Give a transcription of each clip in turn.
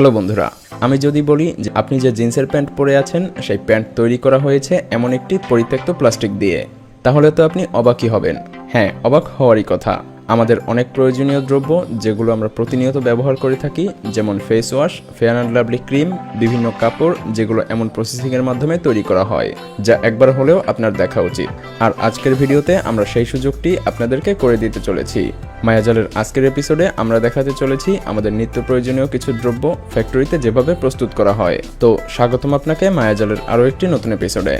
Hello বন্ধুরা, আমি যদি বলি যে আপনি যে জিন্সের প্যান্ট পরে আছেন, সেই প্যান্ট তৈরি করা হয়েছে এমন একটি পরিত্যক্ত প্লাস্টিক দিয়ে। তাহলে তো আপনি অবাকই হবেন। হ্যাঁ অবাক হওয়ারই কথা। আমাদের অনেক প্রয়োজনীয় দ্রব্য যেগুলো আমরা প্রতিনিয়ত ব্যবহার করে থাকি, যেমন face wash Fair and Lovely cream বিভিন্ন কাপড় যেগুলো এমন প্রসেসিংয়ের মাধ্যমে তৈরি করা হয়, যা একবার হলেও আপনার দেখা উচিত। আর আজকের ভিডিওতে আমরা সেই সুযোগটি আপনাদেরকে করে দিতে চলেছি। মায়াজালের আজকের এপিসোডে আমরা দেখাতে চলেছি আমাদের নিত্য প্রয়োজনীয় কিছু দ্রব্য ফ্যাক্টরিতে যেভাবে প্রস্তুত করা হয়। তো স্বাগতম আপনাকে মায়াজালের আরও একটি নতুন এপিসোডে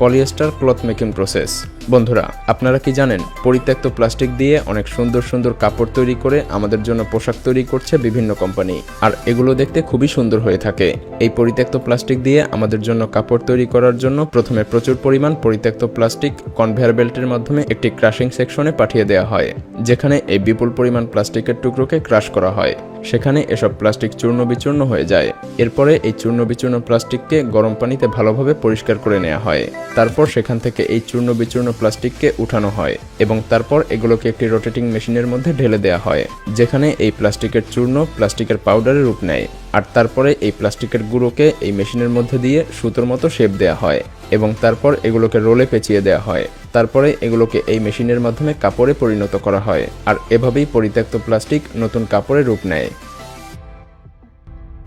পলিয়েস্টার ক্লথ মেকিং প্রসেস বন্ধুরা, আপনারা কি জানেন, পরিত্যক্ত প্লাস্টিক দিয়ে অনেক সুন্দর সুন্দর কাপড় তৈরি করে আমাদের জন্য পোশাক তৈরি করছে বিভিন্ন কোম্পানি। আর এগুলো দেখতে খুবই সুন্দর হয়ে থাকে। এই পরিত্যক্ত প্লাস্টিক দিয়ে আমাদের জন্য কাপড় তৈরি করার জন্য প্রথমে প্রচুর পরিমাণ পরিত্যক্ত প্লাস্টিক কনভেয়ার বেল্টের মাধ্যমে একটি ক্রাশিং সেকশনে পাঠিয়ে দেওয়া হয়, যেখানে এই বিপুল পরিমাণ প্লাস্টিকের টুকরোকে ক্রাশ করা হয়। সেখানে এসব প্লাস্টিক চূর্ণ বিচূর্ণ হয়ে যায়। এরপরে এই চূর্ণ বিচূর্ণ প্লাস্টিককে গরম পানিতে ভালোভাবে পরিষ্কার করে নেওয়া হয়। তারপর সেখান থেকে এই চূর্ণ বিচূর্ণ প্লাস্টিককে উঠানো হয় এবং তারপর এগুলোকে একটি রোটেটিং মেশিনের মধ্যে ঢেলে দেওয়া হয়, যেখানে এই প্লাস্টিকের চূর্ণ প্লাস্টিকের পাউডারের রূপ নেয়। আর তারপরে এই প্লাস্টিকের গুঁড়োকে এই মেশিনের মধ্যে দিয়ে সুতোর মতো শেপ দেওয়া হয় এবং তারপর এগুলোকে রোলে পেঁচিয়ে দেওয়া হয়। তারপরে এগুলোকে এই মেশিনের মাধ্যমে কাপড়ে পরিণত করা হয় আর এভাবেই পরিত্যক্ত প্লাস্টিক নতুন কাপড়ে রূপ নেয়।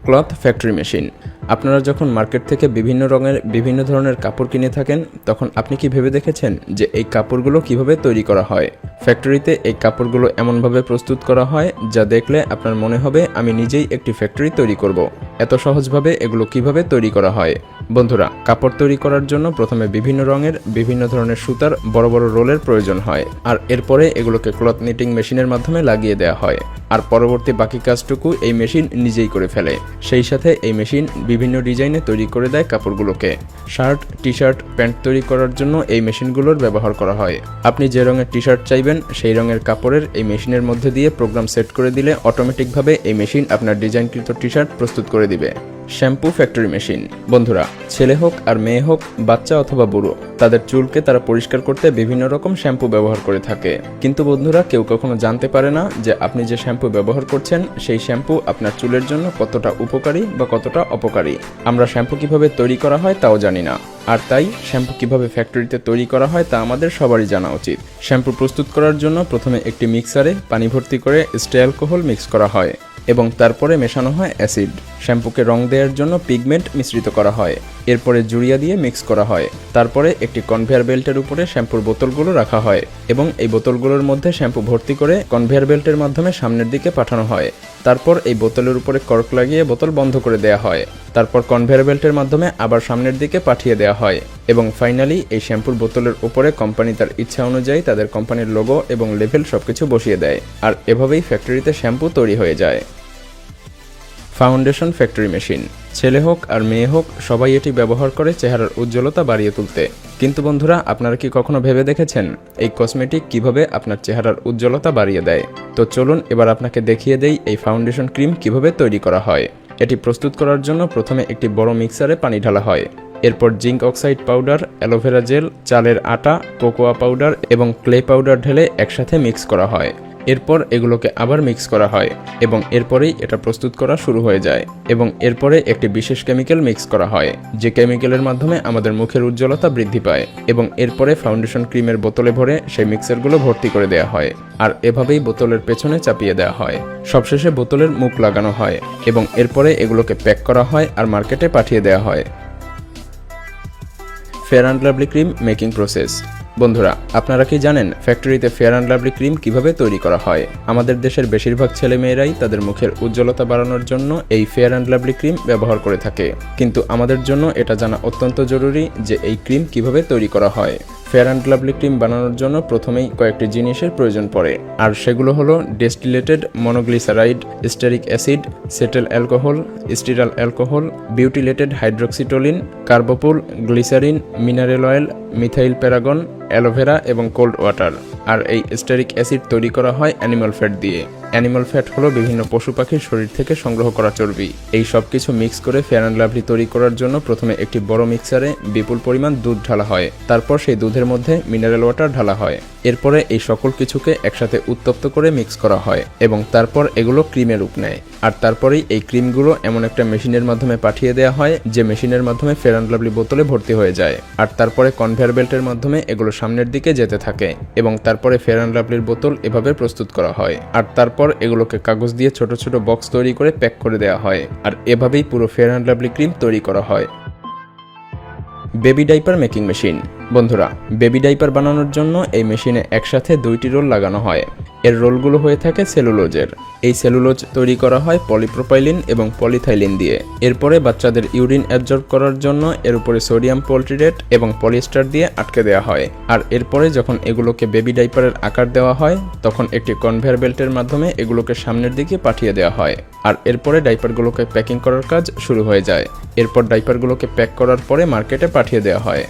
ক্লথ ফ্যাক্টরি মেশিন আপনারা যখন মার্কেট থেকে বিভিন্ন রঙের, বিভিন্ন ধরনের কাপড় কিনে থাকেন, তখন আপনি কি ভেবে দেখেছেন যে এই কাপড়গুলো কীভাবে তৈরি করা হয়? ফ্যাক্টরিতে এই কাপড়গুলো এমনভাবে প্রস্তুত করা হয় যা দেখলে আপনার মনে হবে, আমি নিজেই একটি ফ্যাক্টরি তৈরি করব। এত সহজভাবে এগুলো কীভাবে তৈরি করা হয়? বন্ধুরা, কাপড় তৈরি করার জন্য প্রথমে বিভিন্ন রঙের, বিভিন্ন ধরনের সুতার বড় বড় রোলের প্রয়োজন হয়। আর এরপরে এগুলোকে ক্লথ নিটিং মেশিনের মাধ্যমে লাগিয়ে দেওয়া হয়। আর পরবর্তী বাকি কাজটুকু এই মেশিন নিজেই করে ফেলে। সেই সাথে এই মেশিন বিভিন্ন ডিজাইনে তৈরি করে দেয় কাপড়গুলোকে। শার্ট টি শার্ট প্যান্ট তৈরি করার জন্য এই মেশিনগুলোর ব্যবহার করা হয়। আপনি যে রঙের টি শার্ট চাইবেন, সেই রঙের কাপড়ের এই মেশিনের মধ্যে দিয়ে প্রোগ্রাম সেট করে দিলে অটোমেটিকভাবে এই মেশিন আপনার ডিজাইনকৃত টি শার্ট প্রস্তুত করে দিবে। Shampoo factory machine. বন্ধুরা, ছেলে হোক আর মেয়ে হোক, বাচ্চা অথবা বুড়ো, তাদের চুলকে তারা পরিষ্কার করতে বিভিন্ন রকম শ্যাম্পু ব্যবহার করে থাকে। কিন্তু বন্ধুরা, কেউ কখনো জানতে পারে না যে আপনি যে শ্যাম্পু ব্যবহার করছেন, সেই শ্যাম্পু আপনার চুলের জন্য কতটা উপকারী বা কতটা অপকারী। আমরা শ্যাম্পু কীভাবে তৈরি করা হয় তাও জানি না। আর তাই, শ্যাম্পু কীভাবে ফ্যাক্টরিতে তৈরি করা হয় তা আমাদের সবারই জানা উচিত। শ্যাম্পু প্রস্তুত করার জন্য প্রথমে একটি মিক্সারে পানি ভর্তি করে স্টে অ্যালকোহল মিক্স করা হয়। এবং তারপরে মেশানো হয় অ্যাসিড। শ্যাম্পুকে রং দেওয়ার জন্য পিগমেন্ট মিশ্রিত করা হয়। এরপরে জুড়িয়া দিয়ে মিক্স করা হয়। তারপরে একটি কনভেয়ার বেল্টের উপরে শ্যাম্পুর বোতলগুলো রাখা হয় এবং এই বোতলগুলোর মধ্যে শ্যাম্পু ভর্তি করে কনভেয়ার বেল্টের মাধ্যমে সামনের দিকে পাঠানো হয়। তারপর এই বোতলের উপরে কর্ক লাগিয়ে বোতল বন্ধ করে দেওয়া হয়। তারপর কনভেয়ার বেল্টের মাধ্যমে আবার সামনের দিকে পাঠিয়ে দেওয়া হয় এবং ফাইনালি এই শ্যাম্পুর বোতলের উপরে কোম্পানি তার ইচ্ছা অনুযায়ী তাদের কোম্পানির লোগো এবং লেভেল সবকিছু বসিয়ে দেয়। আর এভাবেই ফ্যাক্টরিতে শ্যাম্পু তৈরি হয়ে যায়। Foundation factory machine. ছেলে হোক আর মেয়ে হোক, সবাই এটি ব্যবহার করে চেহারার উজ্জ্বলতা বাড়িয়ে তুলতে। কিন্তু বন্ধুরা, আপনারা কি কখনো ভেবে দেখেছেন এই কসমেটিক কীভাবে আপনার চেহারার উজ্জ্বলতা বাড়িয়ে দেয়? তো চলুন এবার আপনাকে দেখিয়ে দেই এই ফাউন্ডেশন ক্রিম কীভাবে তৈরি করা হয়। এটি প্রস্তুত করার জন্য প্রথমে একটি বড় মিক্সারে পানি ঢালা হয়। এরপর zinc oxide powder, aloe vera gel, চালের আটা, কোকোয়া পাউডার এবং ক্লে পাউডার ঢেলে একসাথে মিক্স করা হয়। এরপর এগুলোকে আবার মিক্স করা হয় এবং এরপরেই এটা প্রস্তুত করা শুরু হয়ে যায় এবং এরপরে একটি বিশেষ কেমিক্যাল মিক্স করা হয়, যে কেমিক্যালের মাধ্যমে আমাদের মুখের উজ্জ্বলতা বৃদ্ধি পায় এবং এরপরে ফাউন্ডেশন ক্রিমের বোতলে ভরে সেই মিক্সারগুলো ভর্তি করে দেওয়া হয় আর এভাবেই বোতলের পেছনে চাপিয়ে দেওয়া হয়। সবশেষে বোতলের মুখ লাগানো হয় এবং এরপরে এগুলোকে প্যাক করা হয় আর মার্কেটে পাঠিয়ে দেওয়া হয়। Fair and Lovely cream making process. বন্ধুরা, আপনারা কি জানেন ফ্যাক্টরিতে ফেয়ার অ্যান্ড লাভলি ক্রিম কীভাবে তৈরি করা হয়? আমাদের দেশের বেশিরভাগ ছেলেমেয়েরাই তাদের মুখের উজ্জ্বলতা বাড়ানোর জন্য এই ফেয়ার অ্যান্ড লাভলি ক্রিম ব্যবহার করে থাকে। কিন্তু আমাদের জন্য এটা জানা অত্যন্ত জরুরি যে এই ক্রিম কীভাবে তৈরি করা হয়। ফেয়ার অ্যান্ড লাভলি ক্রিম বানানোর জন্য প্রথমেই কয়েকটি জিনিসের প্রয়োজন পড়ে। আর সেগুলো হলো distilled monoglyceride, stearic acid, cetyl alcohol, stearyl alcohol, butylated hydroxytoluene, carbopol, glycerin, mineral oil, methyl paraben, aloe vera এবং কোল্ড ওয়াটার। আর এই স্টেরিক অ্যাসিড তৈরি করা হয় অ্যানিমাল ফ্যাট দিয়ে। অ্যানিমাল ফ্যাট হলো বিভিন্ন পশু পাখির শরীর থেকে সংগ্রহ করা চর্বি। এই সব কিছু মিক্স করে ফেয়ার অ্যান্ড লাভলি তৈরি করার জন্য প্রথমে একটি বড় মিক্সারে বিপুল পরিমাণ দুধ ঢালা হয়। তারপর সেই দুধের মধ্যে মিনারেল ওয়াটার ঢালা হয়। এরপরে এই সকল কিছুকে একসাথে উত্তপ্ত করে মিক্স করা হয় এবং তারপর এগুলো ক্রিমের রূপ নেয়। আর তারপরেই এই ক্রিমগুলো এমন একটা মেশিনের মাধ্যমে পাঠিয়ে দেওয়া হয়, যে মেশিনের মাধ্যমে ফেয়ার অ্যান্ড লাভলি বোতলে ভর্তি হয়ে যায়। আর তারপরে কনভেয়ার বেল্টের মাধ্যমে এগুলো সামনের দিকে যেতে থাকে এবং তারপরে ফেয়ার অ্যান্ড লাভলির বোতল এভাবে প্রস্তুত করা হয়। আর তারপর এগুলোকে কাগজ দিয়ে ছোট ছোট বক্স তৈরি করে প্যাক করে দেওয়া হয়, আর এভাবেই পুরো ফেয়ার অ্যান্ড লাভলি ক্রিম তৈরি করা হয়। Baby diaper making machine. বন্ধুরা, বেবি ডাইপার বানানোর জন্য এই মেশিনে একসাথে দুইটি রোল লাগানো হয়। এর রোলগুলো হয়ে থাকে সেলুলোজের। এই সেলুলোজ তৈরি করা হয় পলিপ্রোপাইলিন এবং পলিথাইলিন দিয়ে। এরপরে বাচ্চাদের ইউরিন অ্যাবজর্ব করার জন্য এর উপরে সোডিয়াম পোলট্রিডেট এবং পলিস্টার দিয়ে আটকে দেওয়া হয়। আর এরপরে যখন এগুলোকে বেবি ডাইপারের আকার দেওয়া হয়, তখন একটি কনভেয়ার বেল্টের মাধ্যমে এগুলোকে সামনের দিকে পাঠিয়ে দেওয়া হয়। আর এরপরে ডাইপারগুলোকে প্যাকিং করার কাজ শুরু হয়ে যায়। এরপর ডাইপারগুলোকে প্যাক করার পরে মার্কেটে পাঠিয়ে দেওয়া হয়।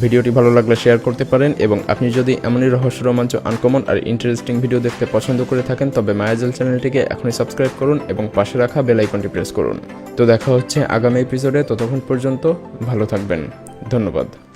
ভিডিওটি ভালো লাগলে শেয়ার করতে পারেন এবং আপনি যদি এমনই রহস্য, রোমাঞ্চ, আনকমন আর ইন্টারেস্টিং ভিডিও দেখতে পছন্দ করে থাকেন, তবে মায়াজল চ্যানেলটিকে এখনই সাবস্ক্রাইব করুন এবং পাশে রাখা বেল আইকনটি প্রেস করুন। তো দেখা হচ্ছে আগামী এপিসোডে ততক্ষণ পর্যন্ত ভালো থাকবেন। ধন্যবাদ।